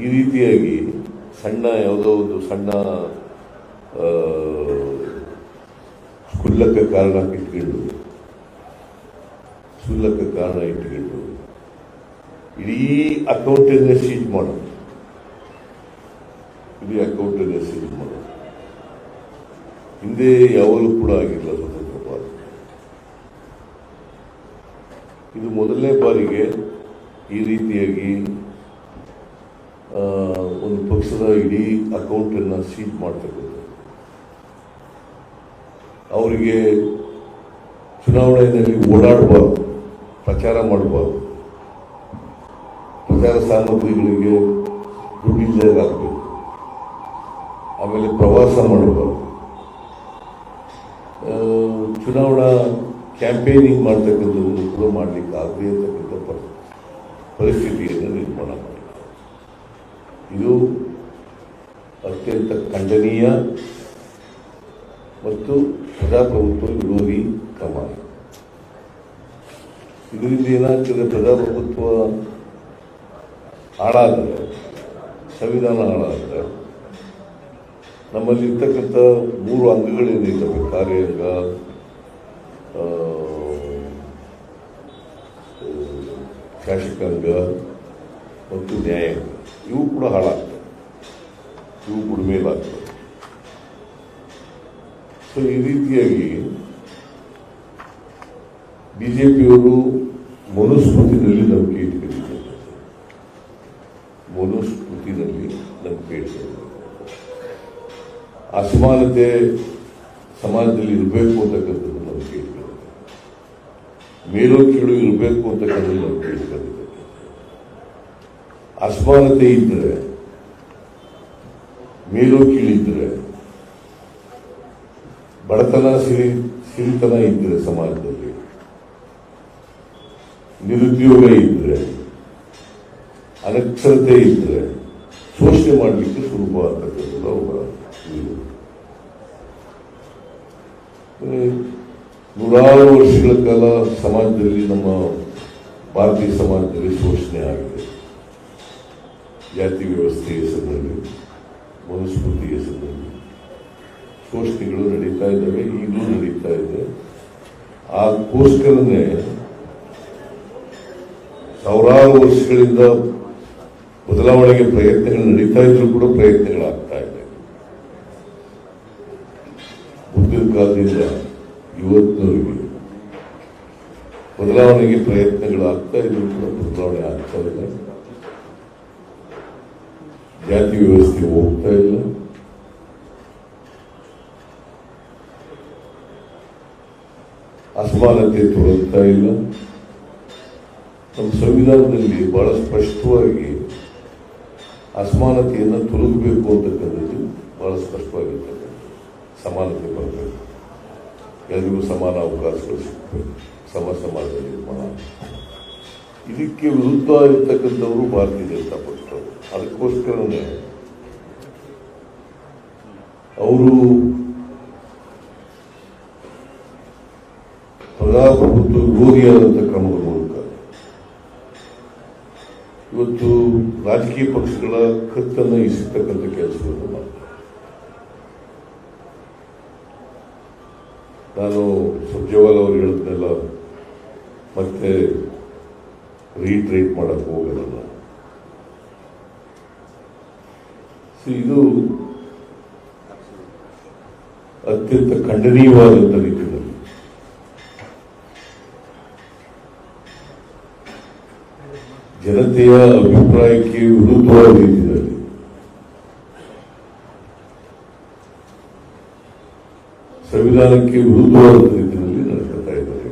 ಈ ರೀತಿಯಾಗಿ ಸಣ್ಣ ಯಾವುದೋ ಒಂದು ಸಣ್ಣ ಕುಲ್ಲಕ್ಕೆ ಕಾರಣ ಇಟ್ಕೊಂಡು ಸುಲ್ಲಕ್ಕೆ ಕಾರಣ ಇಟ್ಕೊಂಡು ಇಡೀ ಅಕೌಂಟನ್ನೇ ಸೀಜ್ ಮಾಡೋದು. ಇಡೀ ಅಕೌಂಟನ್ನೇ ಸೀಜ್ ಮಾಡೋದು. ಹಿಂದೆ ಯಾವಾಗಲೂ ಕೂಡ ಆಗಿಲ್ಲ ಸ್ವತಂತ್ರ ಭಾರತ. ಇದು ಮೊದಲನೇ ಬಾರಿಗೆ ಈ ರೀತಿಯಾಗಿ ಒಂದು ಪಕ್ಷದ ಇಡೀ ಅಕೌಂಟನ್ನು ಸೀಟ್ ಮಾಡ್ತಕ್ಕಂಥ ಅವರಿಗೆ ಚುನಾವಣೆಯಲ್ಲಿ ಓಡಾಡಬಾರ್ದು ಪ್ರಚಾರ ಮಾಡಬಾರ್ದು ಪ್ರಚಾರ ಸಾಮಗ್ರಿಗಳಿಗೆ ದುಡ್ಡಿಲ್ಲದೆ ಆಗಬೇಕು ಆಮೇಲೆ ಪ್ರವಾಸ ಮಾಡಬಾರ್ದು ಚುನಾವಣಾ ಕ್ಯಾಂಪೇನಿಂಗ್ ಮಾಡ್ತಕ್ಕಂಥದ್ದು ಕೂಡ ಮಾಡಲಿಕ್ಕೆ ಆಗದೆ ಅಂತಕ್ಕಂಥ ಪರಿ- ಪರಿಸ್ಥಿತಿಯನ್ನು ನಿರ್ಮಾಣ ಮಾಡಿ ಇದು ಅತ್ಯಂತ ಖಂಡನೀಯ ಮತ್ತು ಪ್ರಜಾಪ್ರಭುತ್ವ ವಿರೋಧಿ ಕ್ರಮ. ಇದರಿಂದ ಏನಾಗ್ತದೆ, ಪ್ರಜಾಪ್ರಭುತ್ವ ಹಾಳಾದರೆ, ಸಂವಿಧಾನ ಹಾಳಾದರೆ, ನಮ್ಮಲ್ಲಿ ಇರ್ತಕ್ಕಂಥ ಮೂರು ಅಂಗಗಳೇನಿರ್ತವೆ ಕಾರ್ಯಾಂಗ ಶಾಸಕಾಂಗ ಮತ್ತು ನ್ಯಾಯಾಂಗ. ಇವು ಕೂಡ ಹಾಳಾಗ್ತವೆ. ಇವು ಬುಡಮೇಲಾಗ್ತವೆ ಸೊ ಈ ರೀತಿಯಾಗಿ ಬಿಜೆಪಿಯವರು ಮನುಸ್ಮೃತಿನಲ್ಲಿ ನಂಬಿಕೆ ಇಟ್ಕೊಂಡಿದ್ದಾರೆ ಮನುಸ್ಮೃತಿನಲ್ಲಿ ನಂಬಿಕೆ ಇಟ್ಕೊಂಡಿದ್ದಾರೆ ಅಸಮಾನತೆ ಸಮಾಜದಲ್ಲಿ ಇರಬೇಕು ಅಂತಕ್ಕಂಥದ್ದು ನಂಬಿಕೆ ಇಟ್ಕೊಂಡಿದ್ದಾರೆ ಮೇಲು ಇರಬೇಕು ಅಂತಕ್ಕಂಥದ್ದು ನಂಬಿಕೆ ಇಟ್ಕೊಂಡಿದ್ದಾರೆ ಅಸಮಾನತೆ ಇದ್ದರೆ ಮೇಲು ಕೀಳಿದ್ರೆ ಬಡತನ, ಸಿರಿ, ಸಿರಿತನ ಇದ್ರೆ ಸಮಾಜದಲ್ಲಿ, ನಿರುದ್ಯೋಗ ಇದ್ರೆ, ಅನಕ್ಷರತೆ ಇದ್ರೆ, ಶೋಷಣೆ ಮಾಡಲಿಕ್ಕೆ ಸುಲಭ ಅವರ ನೂರಾರು ವರ್ಷಗಳ ಕಾಲ ಸಮಾಜದಲ್ಲಿ ನಮ್ಮ ಭಾರತೀಯ ಸಮಾಜದಲ್ಲಿ ಶೋಷಣೆ ಆಗಿದೆ. ಜಾತಿ ವ್ಯವಸ್ಥೆ ಹೆಸರಿನಲ್ಲಿ ಮನುಸ್ಮೃತಿ ಹೆಸರಿನಲ್ಲಿ ಶೋಷಣೆಗಳು ನಡೀತಾ ಇದ್ದಾವೆ, ಈಗಲೂ ನಡೀತಾ ಇದೆ. ಅದಕ್ಕೋಸ್ಕರನೇ ಸಾವಿರಾರು ವರ್ಷಗಳಿಂದ ಬದಲಾವಣೆಗೆ ಪ್ರಯತ್ನಗಳು ನಡೀತಾ ಇದ್ರು ಕೂಡ ಪ್ರಯತ್ನಗಳಾಗ್ತಾ ಇದೆ. ಮುಂದಿನ ಕಾಲದಿಂದ ಇವತ್ತಿನವರೆಗೆ ಬದಲಾವಣೆಗೆ ಪ್ರಯತ್ನಗಳಾಗ್ತಾ ಇದ್ರು ಕೂಡ ಬದಲಾವಣೆ ಆಗ್ತಾ ಇಲ್ಲ. ಜಾತಿ ವ್ಯವಸ್ಥೆ ಹೋಗ್ತಾ ಇಲ್ಲ ಅಸಮಾನತೆ ತೊಡಗ್ತಾ ಇಲ್ಲ ನಮ್ಮ ಸಂವಿಧಾನದಲ್ಲಿ ಬಹಳ ಸ್ಪಷ್ಟವಾಗಿ ಅಸಮಾನತೆಯನ್ನು ತೊಲಗಬೇಕು ಅಂತಕ್ಕಂಥದ್ದು ಬಹಳ ಸ್ಪಷ್ಟವಾಗಿರ್ತಕ್ಕಂಥದ್ದು ಸಮಾನತೆ ಬರಬೇಕು ಎಲ್ಲರಿಗೂ ಸಮಾನ ಅವಕಾಶಗಳು ಸಿಗಬೇಕು ಸಮ ನಿರ್ಮಾಣ ಇದಕ್ಕೆ ವಿರುದ್ಧ ಇರ್ತಕ್ಕಂಥವರು ಭಾರತೀಯ ಜನತಾ ಅದಕ್ಕೋಸ್ಕರನೇ ಅವರು ಪ್ರಜಾಪ್ರಭುತ್ವ ವಿರೋಧಿಯಾದಂಥ ಕ್ರಮದ ಮೂಲಕ. ಇವತ್ತು ರಾಜಕೀಯ ಪಕ್ಷಗಳ ಕತ್ತನ್ನು ಇಸಿರ್ತಕ್ಕಂಥ ಕೆಲಸವನ್ನು ಮಾಡ್ತಾರೆ. ನಾನು ಸುರ್ಜೇವಾಲ್ ಅವರು ಹೇಳಿದ್ನೆಲ್ಲ ಮತ್ತೆ ರೀಟ್ರೇಟ್ ಮಾಡಕ್ಕೆ ಹೋಗಲ್ಲ ನಾನು. So ಇದು ಅತ್ಯಂತ ಖಂಡನೀಯವಾದಂಥ ರೀತಿಯಲ್ಲಿ. ಜನತೆಯ ಅಭಿಪ್ರಾಯಕ್ಕೆ ವಿರುದ್ಧವಾದ ರೀತಿಯಲ್ಲಿ. ಸಂವಿಧಾನಕ್ಕೆ ವಿರುದ್ಧವಾದ ರೀತಿಯಲ್ಲಿ ನಡೆಸ್ತಾ ಇದ್ದಾರೆ.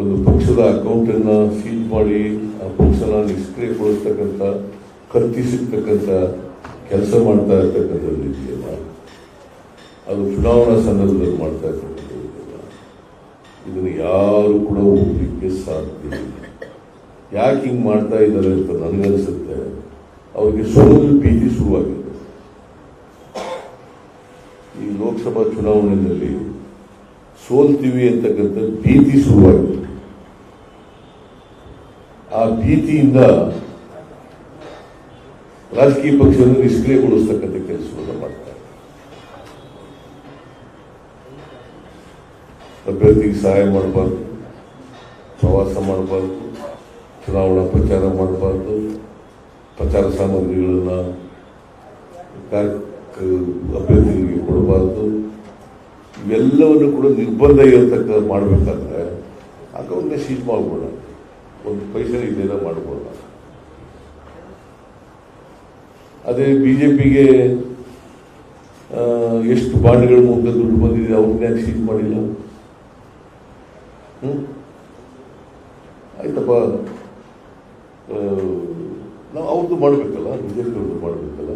ಒಂದು ಪಕ್ಷದ ಅಕೌಂಟ್ ಅನ್ನ ಸೀಲ್ ಮಾಡಿ ಆ ಪಕ್ಷನ ನಿಷ್ಕ್ರಿಯಗೊಳಿಸ್ತಕ್ಕಂಥ ಕತ್ತಿಸಿರ್ತಕ್ಕಂಥ ಕೆಲಸ ಮಾಡ್ತಾ ಇರ್ತಕ್ಕಂಥದ್ದು ಇದೆಯಲ್ಲ? ಅದು ಚುನಾವಣಾ ಸಂದರ್ಭದಲ್ಲಿ ಮಾಡ್ತಾ ಇರ್ತಕ್ಕಂಥ ಇದೆಯಲ್ಲ? ಇದನ್ನು ಯಾರು ಕೂಡ ಹೋಗ್ಲಿಕ್ಕೆ ಸಾಧ್ಯ ಇಲ್ಲ. ಯಾಕೆ ಹಿಂಗೆ ಮಾಡ್ತಾ ಇದ್ದಾರೆ ಅಂತ ನನಗನ್ಸುತ್ತೆ. ಅವರಿಗೆ ಸೋಲು ಭೀತಿ ಶುರುವಾಗಿದೆ. ಈ ಲೋಕಸಭಾ ಚುನಾವಣೆಯಲ್ಲಿ ಸೋಲ್ತೀವಿ ಅಂತಕ್ಕಂಥ ಭೀತಿ ಶುರುವಾಗಿದೆ. ಆ ಭೀತಿಯಿಂದ ರಾಜಕೀಯ ಪಕ್ಷವನ್ನು ನಿಷ್ಕ್ರಿಯಗೊಳಿಸ್ತಕ್ಕಂಥ ಕೆಲಸವನ್ನು ಮಾಡ್ತಾರೆ. ಅಭ್ಯರ್ಥಿಗೆ ಸಹಾಯ ಮಾಡಬಾರ್ದು ಪ್ರವಾಸ ಮಾಡಬಾರ್ದು, ಚುನಾವಣಾ ಪ್ರಚಾರ ಮಾಡಬಾರ್ದು, ಪ್ರಚಾರ ಸಾಮಗ್ರಿಗಳನ್ನು ಅಭ್ಯರ್ಥಿಗಳಿಗೆ ಕೊಡಬಾರ್ದು. ಇವೆಲ್ಲವನ್ನು ಕೂಡ ನಿರ್ಬಂಧ ಇರತಕ್ಕ ಮಾಡಬೇಕಾದ್ರೆ ಅಕೌಂಟ್ನ ಸೀಜ್ ಮಾಡ್ಬೋಣ ಒಂದು ಪೈಸೆ ಇದೆಲ್ಲ ಮಾಡ್ಬೋಣ ಅದೇ ಬಿ ಜೆ ಪಿಗೆ ಎಷ್ಟು ಬಾಂಡ್ಗಳ ಮೂಲಕ ದುಡ್ಡು ಬಂದಿದೆ ಅವ್ರನ್ನ ಸೀಜ್ ಮಾಡಿಲ್ಲ? ಹ್ಮ್? ಆಯ್ತಪ್ಪ. ನಾವು ಅವ್ರದ್ದು ಮಾಡಬೇಕಲ್ಲ, ಬಿಜೆಪಿ ಅವ್ರದ್ದು ಮಾಡಬೇಕಲ್ಲ.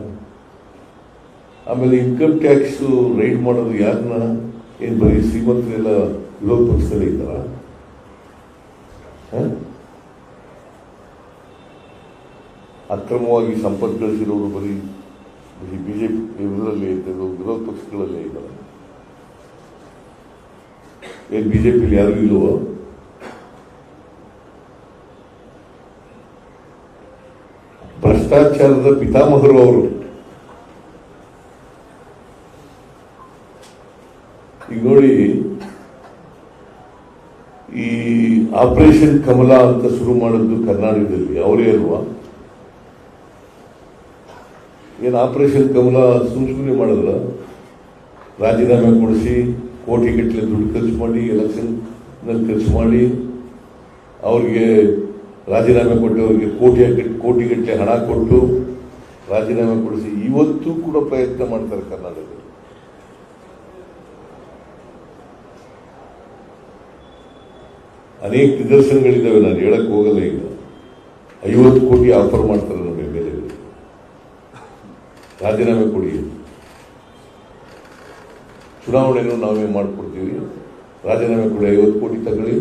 ಆಮೇಲೆ ಇನ್ಕಮ್ ಟ್ಯಾಕ್ಸ್ ರೈಡ್ ಮಾಡೋದು ಯಾರನ್ನ ಏನು ಬರೀ ಶ್ರೀಮಂತರೆಲ್ಲ ವಿರೋಧ ಪಕ್ಷದಲ್ಲಿ ಇದ್ದಾರ? ಅಕ್ರಮವಾಗಿ ಸಂಪತ್ತು ಗಳಿಸಿರೋರು ಬರೀ ಬರೀ ಬಿಜೆಪಿ ಇದರಲ್ಲಿ ಇದ್ದರು ವಿರೋಧ ಪಕ್ಷಗಳಲ್ಲೇ ಇದ್ದಾರೆ ಏನು ಬಿಜೆಪಿಲಿ ಯಾರು ಇಲ್ಲವೋ ಭ್ರಷ್ಟಾಚಾರದ ಪಿತಾಮಹರು ಅವರು. ಈಗ ನೋಡಿ, ಈ ಆಪರೇಷನ್ ಕಮಲ ಅಂತ ಶುರು ಮಾಡಿದ್ದು ಕರ್ನಾಟಕದಲ್ಲಿ, ಅವರೇ ಅಲ್ವಾ? ಏನು ಆಪರೇಷನ್ ಕಮಲ ಸುಮ್ಮನೆ ಮಾಡಿದ್ರ, ರಾಜೀನಾಮೆ ಕೊಡಿಸಿ, ಕೋಟಿ ಗಟ್ಟಲೆ ದುಡ್ಡು ಖರ್ಚು ಮಾಡಿ ಎಲೆಕ್ಷನ್ನಲ್ಲಿ ಖರ್ಚು ಮಾಡಿ, ಅವ್ರಿಗೆ ರಾಜೀನಾಮೆ ಕೊಟ್ಟವರಿಗೆ ಕೋಟಿ ಕೋಟಿ ಗಟ್ಟಲೆ ಹಣ ಕೊಟ್ಟು ರಾಜೀನಾಮೆ ಕೊಡಿಸಿ, ಇವತ್ತು ಕೂಡ ಪ್ರಯತ್ನ ಮಾಡ್ತಾರೆ ಕರ್ನಾಟಕದಲ್ಲಿ. ಅನೇಕ ನಿದರ್ಶನಗಳಿದ್ದಾವೆ, ನಾನು ಹೇಳಕ್ ಹೋಗಲ್ಲ ಈಗ. ಐವತ್ತು ಕೋಟಿ ಆಫರ್ ಮಾಡ್ತಾರೆ ರಾಜೀನಾಮೆ ಕೊಡಿ. ಚುನಾವಣೆಯನ್ನು ನಾವೇ ಮಾಡ್ಕೊಡ್ತೀವಿ. ರಾಜೀನಾಮೆ ಕೊಡಿ ಐವತ್ತು ಕೋಟಿ ತಗೊಳ್ಳಿ.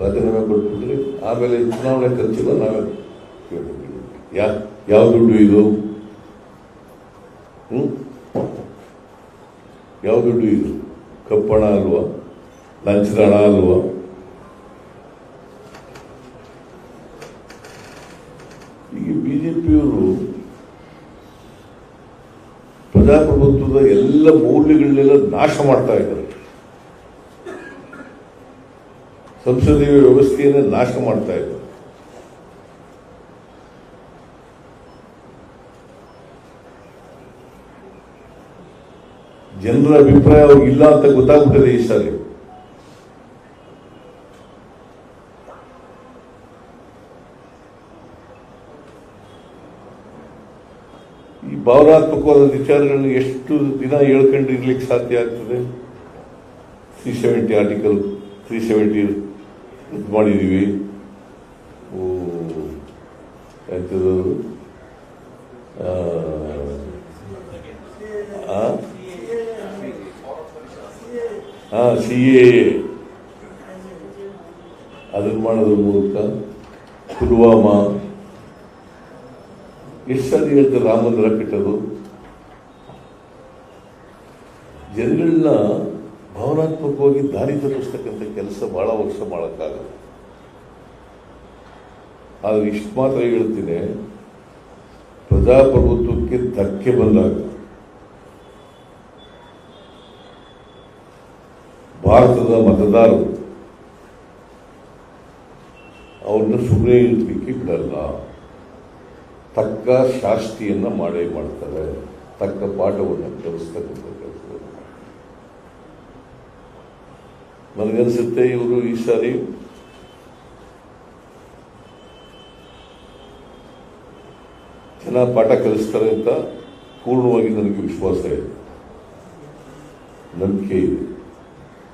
ರಾಜೀನಾಮೆ ಕೊಟ್ಬಿಟ್ರಿ ಆಮೇಲೆ ಚುನಾವಣೆ ಖರ್ಚಿಲ್ಲ, ನಾವೇ ಯಾ, ಯಾವ ದುಡ್ಡು ಇದು? ಹ್ಞೂ ಯಾವ ದುಡ್ಡು ಇದು? ಕಪ್ಪಣ ಅಲ್ವಾ? ಲಂಚದ ಹಣ ಅಲ್ವಾ? ಈಗ ಬಿಜೆಪಿಯವರು ಪ್ರಜಾಪ್ರಭುತ್ವದ ಎಲ್ಲ ಮೌಲ್ಯಗಳನ್ನೆಲ್ಲ ನಾಶ ಮಾಡ್ತಾ ಇದ್ದಾರೆ. ಸಂಸದೀಯ ವ್ಯವಸ್ಥೆಯನ್ನ ನಾಶ ಮಾಡ್ತಾ ಇದ್ದಾರೆ. ಜನರ ಅಭಿಪ್ರಾಯ ಅವ್ರಿಗೆ ಇಲ್ಲ ಅಂತ ಗೊತ್ತಾಗ್ಬಿಟ್ಟಿದೆ ಈ ಸಾರಿ ಈ ಭಾವನಾತ್ಮಕವಾದ ವಿಚಾರಗಳನ್ನು ಎಷ್ಟು ದಿನ ಹೇಳ್ಕೊಂಡು ಇರ್ಲಿಕ್ಕೆ ಸಾಧ್ಯ ಆಗ್ತದೆ? Three seventy article three seventy ಇದು ಮಾಡಿದ್ದೀವಿ? ಹಾ ಸಿ ಎ ಅದನ್ನು ಮಾಡೋದ್ರ ಮೂಲಕ ಪುಲ್ವಾಮಾ ಎಷ್ಟು ಸಾರಿ ಹೇಳ್ತಾರೆ ಕಟ್ಟೋದು. ಜನಗಳನ್ನ ಭಾವನಾತ್ಮಕವಾಗಿ ದಾರಿ ತಪ್ಪಿಸ್ತಕ್ಕಂಥ ಕೆಲಸ ಬಹಳ ವರ್ಷ ಮಾಡೋಕ್ಕಾಗಲ್ಲ. ಆದರೆ ಇಷ್ಟು ಮಾತ್ರ ಹೇಳ್ತೀನಿ, ಪ್ರಜಾಪ್ರಭುತ್ವಕ್ಕೆ ಧಕ್ಕೆ ಬಂದಾಗ, ಭಾರತದ ಮತದಾರರು ಅವ್ರನ್ನ ಸುಮ್ಮನೆ ಇಳಿಸ್ಲಿಕ್ಕೆ ಬಿಡಲ್ಲ. ತಕ್ಕ ಶಾಸ್ತಿಯನ್ನು ಮಾಡೇ ಮಾಡ್ತಾರೆ, ತಕ್ಕ ಪಾಠವನ್ನು ಕಲಿಸ್ತಕ್ಕಂಥ ಕೆಲಸವನ್ನು. ನನಗನ್ಸುತ್ತೆ ಇವರು ಈ ಸಾರಿ ಚೆನ್ನಾಗಿ ಪಾಠ ಕಲಿಸ್ತಾರೆ ಅಂತ ಪೂರ್ಣವಾಗಿ ನನಗೆ ವಿಶ್ವಾಸ ಇದೆ. ನಂಬಿಕೆ ಇದೆ.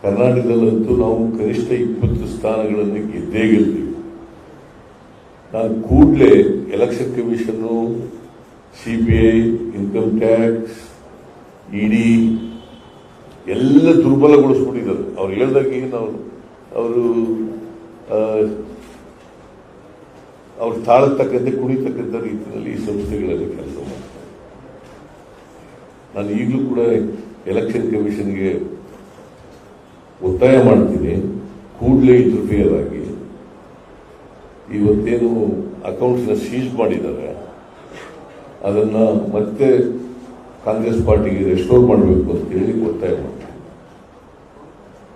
ಕರ್ನಾಟಕದಲ್ಲಂತೂ ನಾವು ಕನಿಷ್ಠ ಇಪ್ಪತ್ತು ಸ್ಥಾನಗಳನ್ನು ಗೆದ್ದೇ ಗೆಲ್ತೀವಿ. ನಾನು ಕೂಡಲೇ election commission C B I income tax ED ಎಲ್ಲ ದುರ್ಬಲಗೊಳಿಸ್ಬಿಟ್ಟಿದ್ದಾರೆ. ಅವ್ರು ಹೇಳ್ದಾಗ ಏನು ಅವರು? ಅವರು ಅವ್ರು ತಾಳತಕ್ಕಂತೆ ಕುಣಿತಕ್ಕಂಥ ರೀತಿಯಲ್ಲಿ ಈ ಸಂಸ್ಥೆಗಳಲ್ಲಿ ಕೆಲಸ ಮಾಡ್ತಾರೆ. ನಾನು ಈಗಲೂ ಕೂಡ ಎಲೆಕ್ಷನ್ ಕಮಿಷನ್ಗೆ ಒತ್ತಾಯ ಮಾಡ್ತೀನಿ. ಕೂಡಲೇ ಇಂಟರ್ಫಿಯರ್ ಆಗಿ. ಇವತ್ತೇನು ಅಕೌಂಟ್ಸ್ನ ಸೀಸ್ ಮಾಡಿದ್ದಾರೆ. ಅದನ್ನ ಮತ್ತೆ ಕಾಂಗ್ರೆಸ್ ಪಾರ್ಟಿಗೆ ರೆಸ್ಟೋರ್ ಮಾಡಬೇಕು ಅಂತೇಳಿ